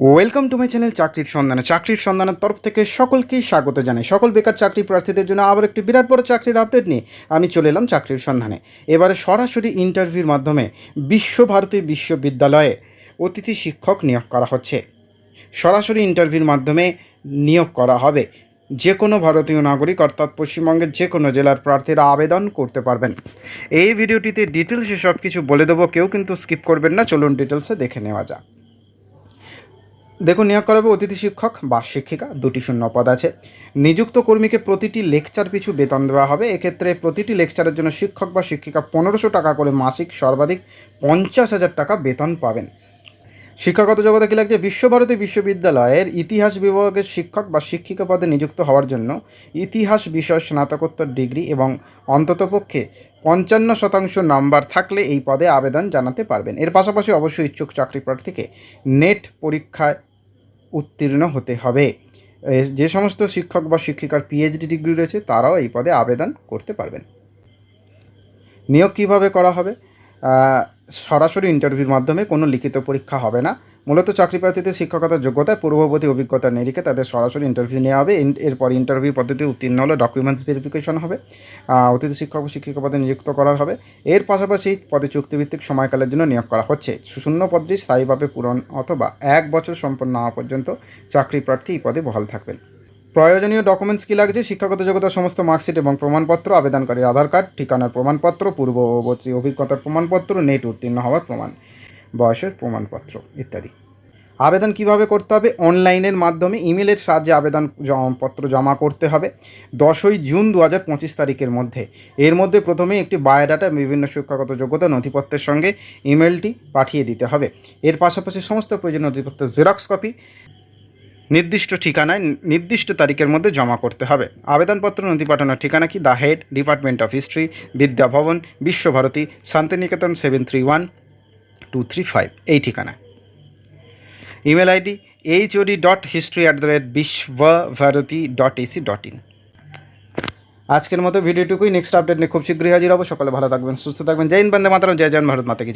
Welcome to my channel চাকরির সন্ধানে চাকরির সন্ধানের তরফ থেকে সকলকেই স্বাগত জানাই। সকল বেকার চাকরি প্রার্থীদের জন্য আবার একটি বিরাট বড় চাকরির আপডেট নিয়ে আমি চলে এলাম চাকরির সন্ধানে এবারে সরাসরি ইন্টারভিউর মাধ্যমে বিশ্বভারতী বিশ্ববিদ্যালয়ে অতিথি শিক্ষক নিয়োগ করা হচ্ছে। সরাসরি ইন্টারভিউর মাধ্যমে নিয়োগ করা হবে। যে কোনো ভারতীয় নাগরিক অর্থাৎ পশ্চিমবঙ্গের যে কোনো জেলার প্রার্থীরা আবেদন করতে পারবেন। এই ভিডিওটিতে ডিটেলসে সব কিছু বলে দেবো, কেউ কিন্তু স্কিপ করবেন না। চলুন ডিটেলসে দেখে নেওয়া যাক। দেখুন, নিয়োগ করা হবে অতিথি শিক্ষক বা শিক্ষিকা, দুটি শূন্য পদ আছে। নিযুক্ত কর্মীকে প্রতিটি লেকচার পিছু বেতন দেওয়া হবে। এক্ষেত্রে প্রতিটি লেকচারের জন্য শিক্ষক বা শিক্ষিকা পনেরোশো টাকা করে মাসিক, সর্বাধিক পঞ্চাশ হাজার টাকা বেতন পাবেন। শিক্ষাগত জগতে কী লাগছে? বিশ্বভারতী বিশ্ববিদ্যালয়ের ইতিহাস বিভাগের শিক্ষক বা শিক্ষিকা পদে নিযুক্ত হওয়ার জন্য ইতিহাস বিষয় স্নাতকোত্তর ডিগ্রি এবং অন্ততপক্ষে পঞ্চান্ন শতাংশ নাম্বার থাকলে এই পদে আবেদন জানাতে পারবেন। এর পাশাপাশি অবশ্যই ইচ্ছুক চাকরি প্রার্থীকে নেট পরীক্ষায় উত্তীর্ণ হতে হবে। যে সমস্ত শিক্ষক বা শিক্ষিকার পিএইচডি ডিগ্রি রয়েছে, তারাও এই পদে আবেদন করতে পারবেন। নিয়োগ কীভাবে করা হবে? সরাসরি ইন্টারভিউর মাধ্যমে কোনো লিখিত পরীক্ষা হবে না। মূলত চাকরি প্রার্থীদের শিক্ষকতার যোগ্যতায় পূর্ববর্তী অভিজ্ঞতার নিরিখে তাদের সরাসরি ইন্টারভিউ নেওয়া হবে। এরপর ইন্টারভিউ পদ্ধতি উত্তীর্ণ হলে ডকুমেন্টস ভেরিফিকেশন হবে অতিথি শিক্ষক শিক্ষিকা পদে নিযুক্ত করা হবে। এর পাশাপাশি পদে চুক্তিভিত্তিক সময়কালের জন্য নিয়োগ করা হচ্ছে। শূন্য পদটি স্থায়ীভাবে পূরণ অথবা এক বছর সম্পন্ন হওয়া পর্যন্ত চাকরি প্রার্থী এই পদে বহাল থাকবেন। প্রয়োজনীয় ডকুমেন্টস কী লাগছে? শিক্ষাগত যোগ্যতার সমস্ত মার্কশিট এবং প্রমাণপত্র, আবেদনকারীর আধার কার্ড ঠিকানার প্রমাণপত্র, পূর্ববর্তী অভিজ্ঞতার প্রমাণপত্র নেট উত্তীর্ণ হওয়ার প্রমাণ। বয়সের প্রমাণপত্র ইত্যাদি। আবেদন কীভাবে করতে হবে? অনলাইনের মাধ্যমে ইমেলের সাহায্যে আবেদন পত্র জমা করতে হবে। দশই জুন দু হাজার পঁচিশ তারিখের মধ্যে। এর মধ্যে প্রথমে একটি বায়োডাটা, বিভিন্ন শিক্ষাগত যোগ্যতা, নথিপত্রের সঙ্গে ইমেলটি পাঠিয়ে দিতে হবে। এর পাশাপাশি সমস্ত প্রয়োজনীয় নথিপত্রের জেরক্স কপি নির্দিষ্ট ঠিকানায়, নির্দিষ্ট তারিখের মধ্যে জমা করতে হবে। আবেদনপত্র নথি পাঠানোর ঠিকানা কি? The head department of history, Vidyabhavana, Visvabharati, Santiniketan seven three one two three five এই ঠিকানা email ID H OD dot history at the rate Visvabharati dot AC dot in আজকের মতো ভিডিওটুকুই নেক্সট আপডেট নিয়ে খুব শীঘ্রই হাজির হব। সকালে ভালো থাকবেন, সুস্থ থাকবেন, জয় হিন্দ, বন্দে মাতারাম, জয় জয়, ভারত মাতা কি